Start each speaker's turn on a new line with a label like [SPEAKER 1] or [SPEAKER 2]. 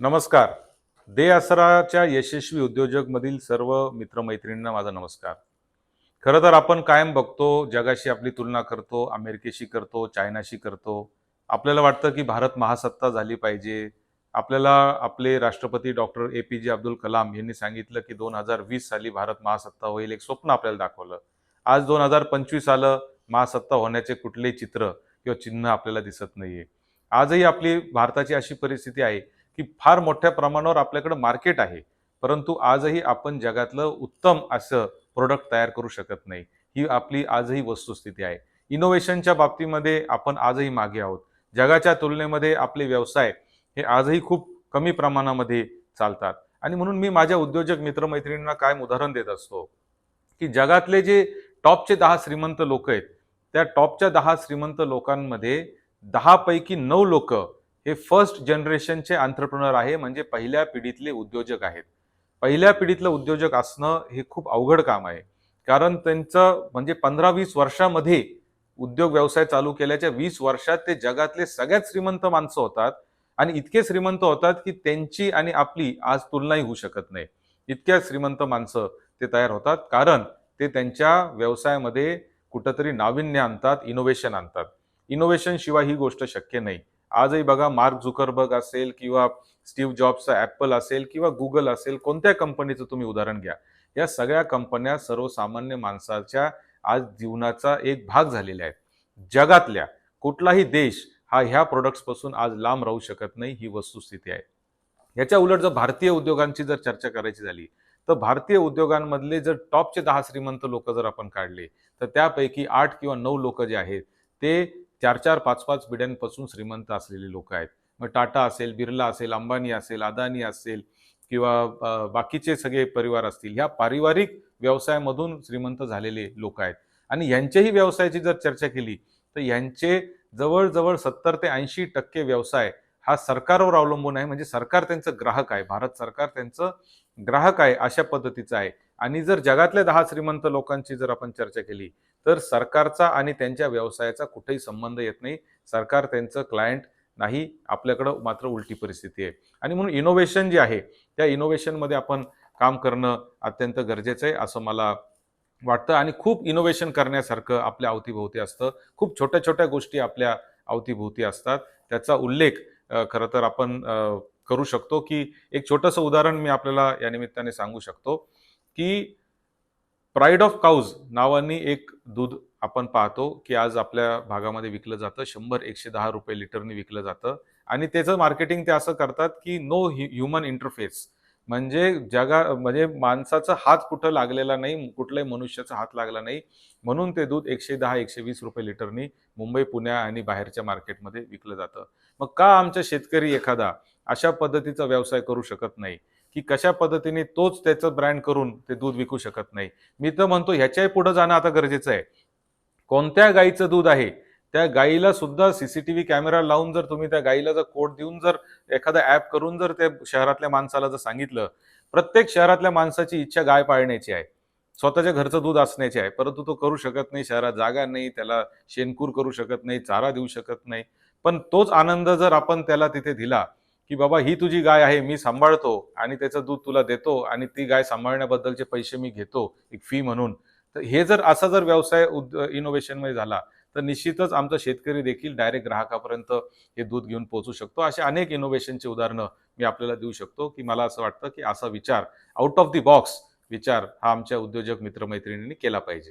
[SPEAKER 1] नमस्कार. दे आसराच्या यशस्वी उद्योजकमधील सर्व मित्रमैत्रिणींना माझा नमस्कार. खरं तर आपण कायम बघतो जगाशी आपली तुलना करतो अमेरिकेशी करतो चायनाशी करतो. आपल्याला वाटतं की भारत महासत्ता झाली पाहिजे. आपल्याला आपले राष्ट्रपती डॉक्टर ए पी जे अब्दुल कलाम यांनी सांगितलं की दोन हजार वीस साली भारत महासत्ता होईल एक स्वप्न आपल्याला दाखवलं. आज दोन हजार पंचवीस आलं महासत्ता होण्याचे कुठलेही चित्र किंवा चिन्ह आपल्याला दिसत नाहीये. आजही आपली भारताची अशी परिस्थिती आहे की फार मोठ्या प्रमाणावर आपल्याकडे मार्केट आहे. परंतु आजही आपण जगातलं उत्तम असं प्रोडक्ट तयार करू शकत नाही. ही आपली आजही वस्तुस्थिती आहे. इनोव्हेशनच्या बाबतीमध्ये आपण आजही मागे आहोत. जगाच्या तुलनेमध्ये आपले व्यवसाय हे आजही खूप कमी प्रमाणामध्ये चालतात. आणि म्हणून मी माझ्या उद्योजक मित्रमैत्रिणींना काय उदाहरण देत असतो की जगातले जे टॉपचे दहा श्रीमंत लोक आहेत त्या टॉपच्या दहा श्रीमंत लोकांमध्ये दहापैकी नऊ लोक हे फर्स्ट जनरेशनचे अंतरप्रिनर आहे म्हणजे पहिल्या पिढीतले उद्योजक आहेत. पहिल्या पिढीतलं उद्योजक असणं हे खूप अवघड काम आहे. कारण त्यांचं म्हणजे पंधरा वीस वर्षामध्ये उद्योग व्यवसाय चालू केल्याच्या वीस वर्षात ते जगातले सगळ्यात श्रीमंत माणसं होतात. आणि इतके श्रीमंत होतात की त्यांची आणि आपली आज तुलनाही होऊ शकत नाही. इतक्या श्रीमंत माणसं ते तयार होतात. कारण ते त्यांच्या व्यवसायामध्ये कुठंतरी नाविन्य आणतात इनोव्हेशन आणतात. इनोव्हेशन शिवाय ही गोष्ट शक्य नाही. आजही बघा मार्क झुकरबर्ग असेल किंवा स्टीव्ह जॉबचा ॲपल असेल किंवा गुगल असेल कोणत्या कंपनीचं तुम्ही उदाहरण घ्या. या सगळ्या कंपन्या सर्वसामान्य माणसाच्या आज जीवनाचा एक भाग झालेल्या आहेत. जगातल्या कुठलाही देश हा ह्या प्रोडक्ट्सपासून आज लांब राहू शकत नाही ही वस्तुस्थिती आहे. याच्या उलट जर भारतीय उद्योगांची जर चर्चा करायची झाली तर भारतीय उद्योगांमधले जर टॉपचे दहा श्रीमंत लोक जर आपण काढले तर त्यापैकी आठ किंवा नऊ लोक जे आहेत ते चार चार पाच पाच पिढ्यांपासून श्रीमंत असलेले लोक आहेत. मग टाटा असेल बिर्ला असेल अंबानी असेल अदानी असेल किंवा बाकीचे सगळे परिवार असतील ह्या पारिवारिक व्यवसायामधून श्रीमंत झालेले लोक आहेत. आणि यांच्याही व्यवसायाची जर चर्चा केली तर यांचे जवळजवळ सत्तर ते ऐंशी टक्के व्यवसाय हा सरकारवर अवलंबून आहे. म्हणजे सरकार त्यांचं ग्राहक आहे. भारत सरकार त्यांचं ग्राहक आहे अशा पद्धतीचं आहे. आणि जर जगातल्या दहा श्रीमंत लोकांची जर आपण चर्चा केली तर सरकारचा आणि त्यांच्या व्यवसायाचा कुठेही संबंध येत नाही. सरकार त्यांचं क्लायंट नाही आपल्याकडं मात्र उलटी परिस्थिती आहे. आणि म्हणून इनोव्हेशन जे आहे त्या इनोव्हेशनमध्ये आपण काम करणं अत्यंत गरजेचं आहे असं मला वाटतं. आणि खूप इनोव्हेशन करण्यासारखं आपल्या अवतीभोवती असतं. खूप छोट्या छोट्या गोष्टी आपल्या अवतीभोवती असतात. त्याचा उल्लेख खरं तर आपण करू शकतो की एक छोटंसं उदाहरण मी आपल्याला या निमित्ताने सांगू शकतो. की प्राईड ऑफ काउज नावाने एक दूध आपण पाहतो की आज आपल्या भागामध्ये विकलं जातं. शंभर एकशे दहा रुपये लिटरनी विकलं जातं. आणि त्याचं मार्केटिंग ते असं करतात की नो ह्युमन इंटरफेस म्हणजे जगा म्हणजे माणसाचा हात कुठं लागलेला नाही कुठल्याही मनुष्याचा हात लागला नाही म्हणून ते दूध एकशे दहा एकशे वीस रुपये लिटरनी मुंबई पुण्या आणि बाहेरच्या मार्केटमध्ये विकलं जातं. मग का आमचा शेतकरी एखादा अशा पद्धतीचा व्यवसाय करू शकत नाही? की कशा पद्धतीने तोच त्याचं ब्रँड करून ते दूध विकू शकत नाही. मी तर म्हणतो ह्याच्याही पुढे जाणं आता गरजेचं आहे. कोणत्या गाईचं दूध आहे? त्या गाईला सुद्धा सीसीटीव्ही कॅमेरा लावून जर तुम्ही त्या गाईला जर कोड देऊन जर एखादा ऍप करून जर त्या शहरातल्या माणसाला जर सांगितलं प्रत्येक शहरातल्या माणसाची इच्छा गाय पाळण्याची आहे. स्वतःच्या घरचं दूध असण्याची आहे. परंतु तो करू शकत नाही शहरात जागा नाही त्याला शेणकूर करू शकत नाही चारा देऊ शकत नाही. पण तोच आनंद जर आपण त्याला तिथे दिला की बाबा ही तुझी गाय आहे मी सांभाळतो आणि त्याचं दूध तुला देतो आणि ती गाय सांभाळण्याबद्दलचे पैसे मी घेतो एक फी म्हणून. तर हे जर असा जर व्यवसाय उद इनोव्हेशनमध्ये झाला तर निश्चितच आमचा शेतकरी देखील डायरेक्ट ग्राहकापर्यंत हे दूध घेऊन पोहोचू शकतो. असे अनेक इनोव्हेशनचे उदाहरणं मी आपल्याला देऊ शकतो की मला असं वाटतं की असा विचार आउट ऑफ दी बॉक्स विचार हा आमच्या उद्योजक मित्रमैत्रिणींनी केला पाहिजे.